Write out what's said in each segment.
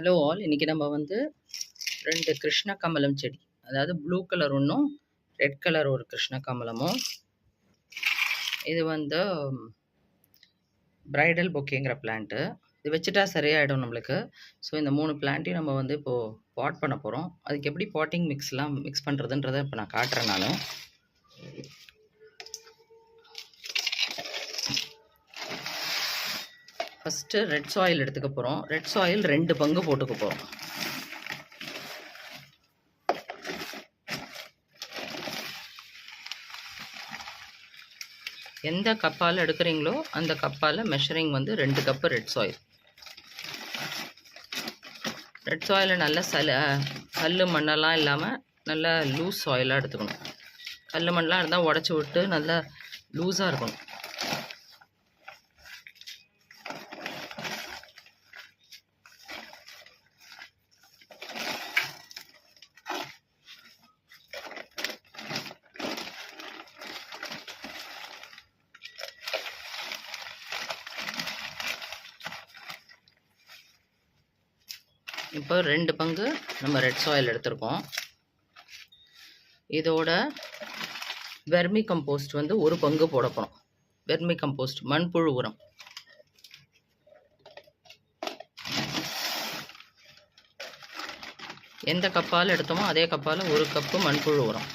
Hello all இன்றைக்கி நம்ம வந்து ரெண்டு கிருஷ்ண கமலம் செடி அதாவது ப்ளூ கலர் ஒன்றும் ரெட் கலர் ஒரு கிருஷ்ண கமலமும். இது வந்து பிரைடல் பொக்கேங்கிற பிளான்ட்டு இது வச்சுட்டா சரியாயிடும் நம்மளுக்கு. ஸோ இந்த மூணு பிளான்ட்டையும் நம்ம வந்து இப்போது பாட் பண்ண போகிறோம் அதுக்கு எப்படி பாட்டிங் மிக்ஸ்லாம் மிக்ஸ் பண்ணுறதுன்றதை இப்போ நான் காட்டுறேன் நான். ஃபஸ்ட்டு ரெட் சாயில் எடுத்துக்க போகிறோம் ரெட் சாயில் ரெண்டு பங்கு போட்டுக்க போகிறோம் எந்த கப்பால் எடுக்கிறீங்களோ அந்த கப்பால் மெஷரிங் வந்து ரெண்டு cup red soil red soil நல்லா சல கல் மண்ணெல்லாம் இல்லாமல் நல்லா லூஸ் சாயிலாக எடுத்துக்கணும். கல் மண்ணெலாம் இருந்தால் உடச்சி விட்டு நல்லா லூஸாக இருக்கணும். இப்போ ரெண்டு பங்கு நம்ம ரெட் சாயில் எடுத்திருக்கோம். இதோட வெர்மி கம்போஸ்ட் வந்து ஒரு பங்கு போட போகிறோம் வெர்மி கம்போஸ்ட் மண்புழு உரம். எந்த கப்பால் எடுத்தோமோ அதே கப்பால் ஒரு கப்பு மண்புழு உரம்.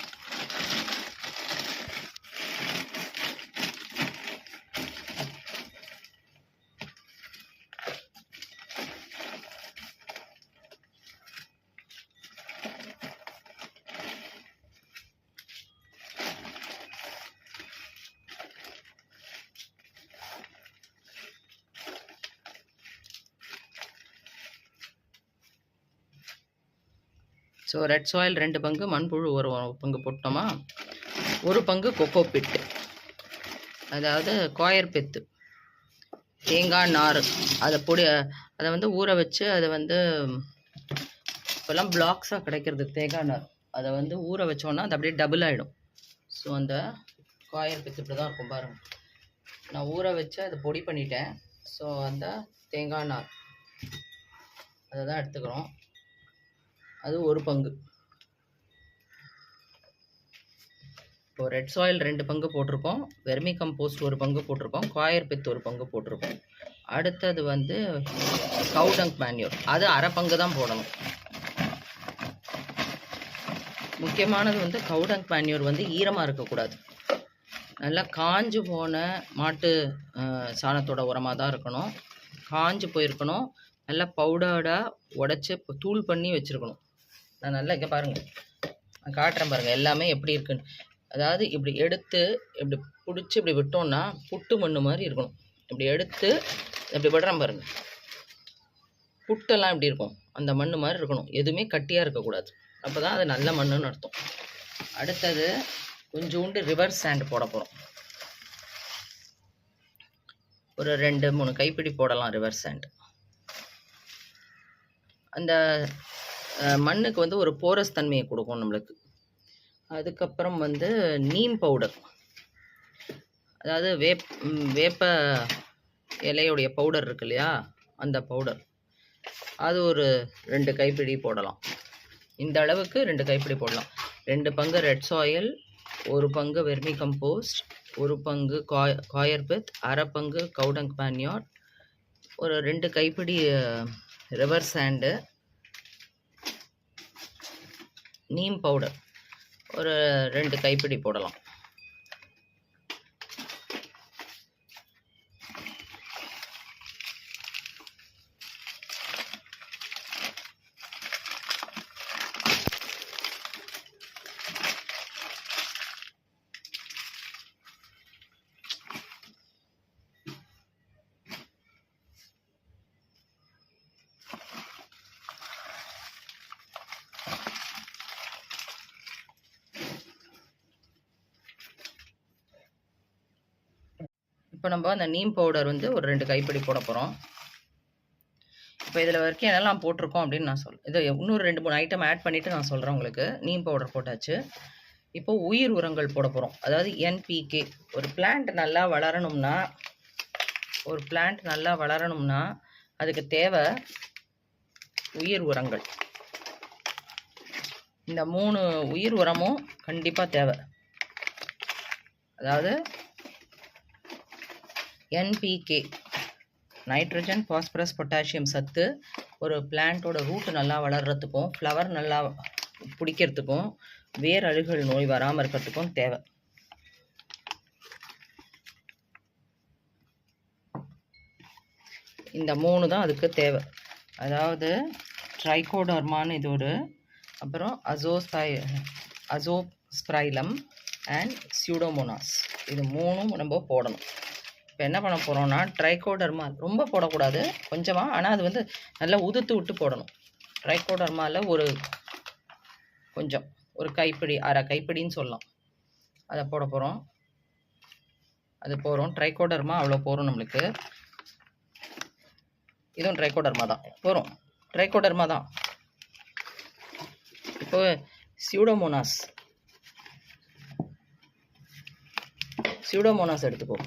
ஸோ ரெட் சாயில் ரெண்டு பங்கு மண்புழு ஒரு பங்கு போட்டோமா? ஒரு பங்கு கொக்கோ பிட்டு அதாவது கோயர் பெத்து தேங்காய் நார். அதை பொடி அதை வந்து ஊற வச்சு அதை வந்து இப்போல்லாம் பிளாக்ஸாக கிடைக்கிறது தேங்காய் நார். அதை வந்து ஊற வச்சோன்னா அது அப்படியே டபுள் ஆகிடும் ஸோ அந்த காயர் பெத்து இப்படி தான் இருக்கும் பாருங்கள் நான் ஊற வச்சு அதை பொடி பண்ணிட்டேன். ஸோ அந்த தேங்காய் நார். அதை தான் எடுத்துக்கிறோம். அது ஒரு பங்கு. இப்போ ரெட் சாயில் ரெண்டு பங்கு போட்டிருக்கோம். வெர்மி கம்போஸ்ட் ஒரு பங்கு போட்டிருக்கோம். காயர் பித் ஒரு பங்கு போட்டிருக்கோம். அடுத்தது வந்து கவுடங் மேன்யூர் அது அரை பங்கு தான் போடணும். முக்கியமானது வந்து கவுடங் மேன்யூர் வந்து ஈரமாக இருக்கக்கூடாது. நல்லா காஞ்சு போன மாட்டு சாணத்தோட உரமாக தான் இருக்கணும். காஞ்சு போயிருக்கணும். நல்லா பவுடர்டாக உடச்சி தூள் பண்ணி வச்சுருக்கணும். நான் நல்லா இங்கே பாருங்கள் நான் காட்டுறேன் பாருங்கள் எல்லாமே எப்படி இருக்குன்னு. அதாவது இப்படி எடுத்து இப்படி பிடிச்சி இப்படி விட்டோம்னா புட்டு மண்ணு மாதிரி இருக்கணும். இப்படி எடுத்து இப்படி விடுறேன் பாருங்கள் புட்டெல்லாம் இப்படி இருக்கும்? அந்த மண் மாதிரி இருக்கணும். எதுவுமே கட்டியாக இருக்கக்கூடாது. அப்போ தான் அது நல்ல மண்ணுன்னு அர்த்தம். அடுத்தது கொஞ்சோண்டு ரிவர் சாண்ட் போட போகிறோம் ஒரு ரெண்டு மூணு கைப்பிடி போடலாம் ரிவர் சாண்ட் அந்த மண்ணுக்கு வந்து ஒரு போரஸ் தன்மையை கொடுக்கும் நம்மளுக்கு. அதுக்கப்புறம் வந்து நீம் பவுடர். அதாவது வேப் வேப்ப இலையுடைய பவுடர் இருக்கு இல்லையா? அந்த பவுடர். அது ஒரு ரெண்டு கைப்பிடி போடலாம். இந்த அளவுக்கு ரெண்டு கைப்பிடி போடலாம். ரெண்டு பங்கு ரெட் சாயில் ஒரு பங்கு வெர்மி கம்போஸ்ட் ஒரு பங்கு காய் காயர்பித் அரை பங்கு கவுடங் பேன்யோர் ஒரு ரெண்டு கைப்பிடி ரிவர் சாண்டு நீம் பவுடர். ஒரு ரெண்டு கைப்பிடி போடலாம். இப்போ நம்ம அந்த நீம் பவுடர் வந்து ஒரு ரெண்டு கைப்பிடி போட போகிறோம் இப்போ இதில் வரைக்கும் என்னெல்லாம் போட்டிருக்கோம் அப்படின்னு நான் சொல் இது இன்னொரு ரெண்டு மூணு ஐட்டம் ஆட் பண்ணிவிட்டு நான் சொல்கிறேன் உங்களுக்கு. நீம் பவுடர் போட்டாச்சு. இப்போது உயிர் உரங்கள் போட போகிறோம் அதாவது என்பிகே ஒரு பிளான்ட் நல்லா வளரணும்னா ஒரு பிளான்ட் நல்லா வளரணும்னா அதுக்கு தேவை உயிர் உரங்கள். இந்த மூணு உயிர் உரமும் கண்டிப்பாக தேவை. அதாவது என்பிகே நைட்ரஜன் பாஸ்பரஸ் பொட்டாசியம் சத்து. ஒரு பிளான்ட்டோட ரூட் நல்லா வளர்கிறதுக்கும் ஃப்ளவர் நல்லா பிடிக்கிறதுக்கும் வேர் அழுகல் நோய் வராமல் இருக்கிறதுக்கும் தேவை. இந்த மூணு தான் அதுக்கு தேவை. அதாவது ட்ரைகோடர்மான்னு இது ஒரு அப்புறம் அசோஸ்பை அசோஸ்ப்ரைலம் அண்ட் சியூடோமோனாஸ் இது மூணும் நம்ம போடணும். இப்போ என்ன பண்ண போகிறோம்னா ட்ரைகோடர்மா ரொம்ப போடக்கூடாது கொஞ்சமாக ஆனால் அது வந்து நல்லா உதுத்து விட்டு போடணும். ட்ரைகோடர்மாவில் ஒரு கொஞ்சம் ஒரு கைப்பிடி அரை கைப்பிடின்னு சொல்லலாம். அதை போட போகிறோம் அது போகிறோம் ட்ரைகோடர்மா அவ்வளோ போகிறோம் நம்மளுக்கு. இதுவும் ட்ரைகோடர்மா தான். போகிறோம் ட்ரைகோடர்மா தான். இப்போ சியூடோமோனாஸ் சியூடோமோனாஸ் எடுத்துக்கோ.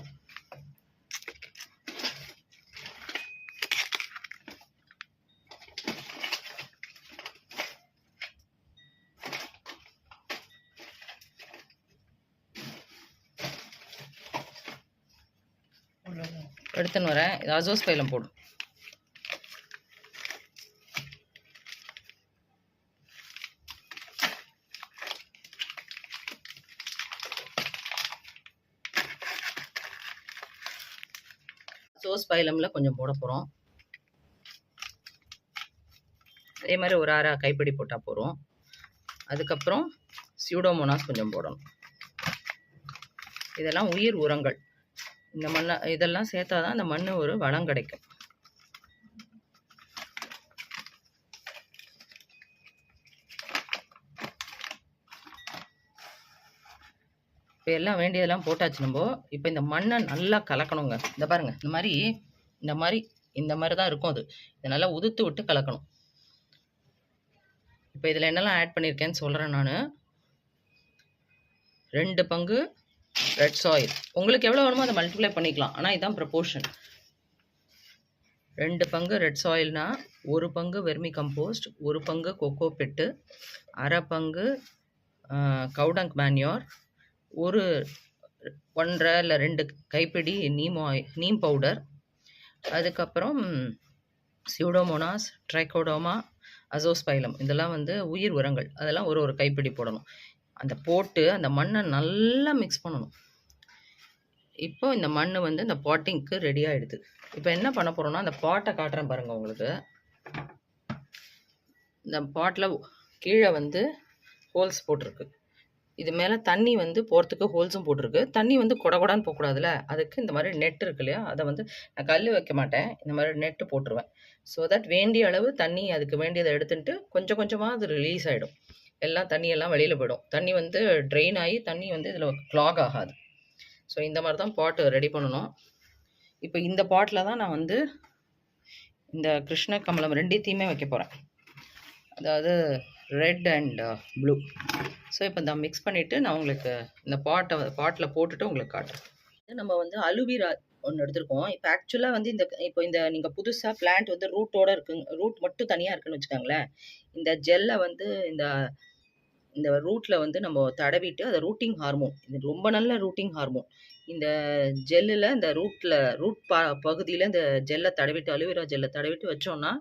எடுத்துன்னு வரேன். இது அசோஸ் பைலம் போடும் சோஸ் பைலமில் கொஞ்சம் போட போகிறோம் அதே மாதிரி ஒரு அரை கைப்பிடி போட்டால் போகிறோம் அதுக்கப்புறம் சியூடோமோனாஸ் கொஞ்சம் போடணும். இதெல்லாம் உயிர் உரங்கள். இந்த மண்ணை இதெல்லாம் சேர்த்தா தான் அந்த மண் ஒரு வளம் கிடைக்கும். இப்போ எல்லாம் வேண்டியதெல்லாம் போட்டாச்சு நம்ம. இப்போ இந்த மண்ணை நல்லா கலக்கணுங்க. இந்த பாருங்க இந்த மாதிரி இந்த மாதிரி இந்த மாதிரி தான் இருக்கும் அது. இதை நல்லா உதுத்து விட்டு கலக்கணும். இப்போ இதில் என்னெல்லாம் ஆட் பண்ணியிருக்கேன்னு சொல்கிறேன் நான். ரெண்டு பங்கு ரெட் சாயில் உங்களுக்கு எவ்வளோ வேணுமோ அதை மல்டிப்ளை பண்ணிக்கலாம். ஆனால் இதுதான் ப்ரப்போர்ஷன் ரெண்டு பங்கு ரெட் சாயில்னா ஒரு பங்கு வெர்மி கம்போஸ்ட் ஒரு பங்கு கொக்கோ பெட்டு அரை பங்கு கவுடங்க் மேன்யூர் ஒரு ஒன்றரை இல்லை ரெண்டு கைப்பிடி நீம் ஆயில் நீம் பவுடர் அதுக்கப்புறம் சியூடோமோனாஸ் ட்ரைகோடோமா அசோஸ்பைலம் இதெல்லாம் வந்து உயிர் உரங்கள். அதெல்லாம் ஒரு ஒரு கைப்பிடி போடணும். அந்த போட்டு அந்த மண்ணை நல்லா மிக்ஸ் பண்ணணும். இப்போ இந்த மண் வந்து இந்த பாட்டிங்க்கு ரெடி ஆகிடுது இப்போ என்ன பண்ண போகிறோன்னா அந்த பாட்டை காட்டுறேன் பாருங்கள் உங்களுக்கு. இந்த பாட்டில் கீழே வந்து ஹோல்ஸ் போட்டிருக்கு. இது மேலே தண்ணி வந்து போகிறதுக்கு ஹோல்ஸும் போட்டிருக்கு. தண்ணி வந்து கொடகொடான்னு போகக்கூடாதுல அதுக்கு இந்த மாதிரி நெட் இருக்கு இல்லையா? அதை வந்து நான் கல் வைக்க மாட்டேன். இந்த மாதிரி நெட்டு போட்டுருவேன். ஸோ தட் வேண்டிய அளவு தண்ணி அதுக்கு வேண்டியதை எடுத்துட்டு கொஞ்சம் கொஞ்சமாக அது ரிலீஸ் ஆகிடும் எல்லாம் தண்ணியெல்லாம் வெளியில் போயிடும். தண்ணி வந்து ட்ரெயின் ஆகி தண்ணி வந்து இதில் க்ளாக் ஆகாது. ஸோ இந்த மாதிரி தான் பாட்டு ரெடி பண்ணணும். இப்போ இந்த பாட்டில் தான் நான் வந்து இந்த கிருஷ்ண கமலம் ரெண்டுத்தையுமே வைக்க போகிறேன் அதாவது ரெட் அண்ட் ப்ளூ ஸோ இப்போ இந்த மிக்ஸ் பண்ணிவிட்டு நான் உங்களுக்கு இந்த பாட்டை பாட்டில் போட்டுட்டு உங்களுக்கு காட்டுறேன். நம்ம வந்து அலுவீரா ஒன்று எடுத்திருக்கோம். இப்போ ஆக்சுவலாக வந்து இந்த இப்போ இந்த நீங்கள் புதுசாக பிளான்ட் வந்து ரூட்டோட இருக்குங்க ரூட் மட்டும் தனியாக இருக்குன்னு வச்சுக்கோங்களேன். இந்த ஜெல்லை வந்து இந்த இந்த ரூட்டில் வந்து நம்ம தடவிட்டு அதை ரூட்டிங் ஹார்மோன் இது ரொம்ப நல்ல ரூட்டிங் ஹார்மோன் இந்த ஜெல்லில் இந்த ரூட்டில் ரூட் ப பகுதியில் இந்த ஜெல்லை தடவிட்டு அலுவேரா ஜெல்லை தடவிட்டு வச்சோம்னா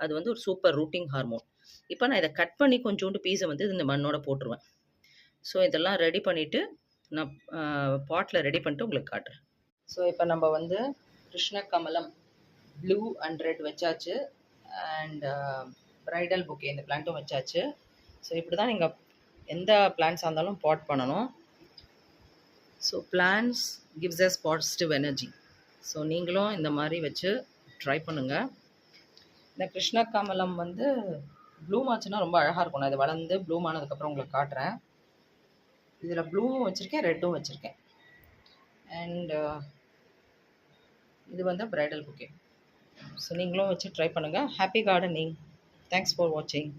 அது வந்து ஒரு சூப்பர் ரூட்டிங் ஹார்மோன் இப்போ நான் இதை கட் பண்ணி கொஞ்சோண்டு பீஸை வந்து இந்த மண்ணோட போட்டுருவேன். ஸோ இதெல்லாம் ரெடி பண்ணிவிட்டு நான் பாட்டில் ரெடி பண்ணிட்டு உங்களுக்கு காட்டுறேன். ஸோ இப்போ நம்ம வந்து கிருஷ்ண கமலம் ப்ளூ அண்ட் ரெட் வச்சாச்சு அண்ட் ப்ரைடல் புக்கே இந்த பிளான்ட்டும் வச்சாச்சு. ஸோ இப்படி தான் நீங்கள் எந்த பிளான்ஸாக இருந்தாலும் பாட் பண்ணணும். So plants gives us positive energy so நீங்களும் இந்த மாதிரி வச்சு ட்ரை பண்ணுங்கள் இந்த கிருஷ்ண கமலம் வந்து ப்ளூம் ஆச்சுன்னா ரொம்ப அழகாக இருக்கும். நான் இது வளர்ந்து ப்ளூம் ஆனதுக்கப்புறம் உங்களுக்கு காட்டுறேன். இதில் ப்ளூவும் வச்சுருக்கேன் ரெட்டும் வச்சுருக்கேன். அண்ட் இது வந்து ப்ரைடல் புக்கே ஸோ நீங்களும் வச்சு ட்ரை பண்ணுங்கள் ஹாப்பி கார்டனிங் தேங்க்ஸ் ஃபார் வாட்சிங்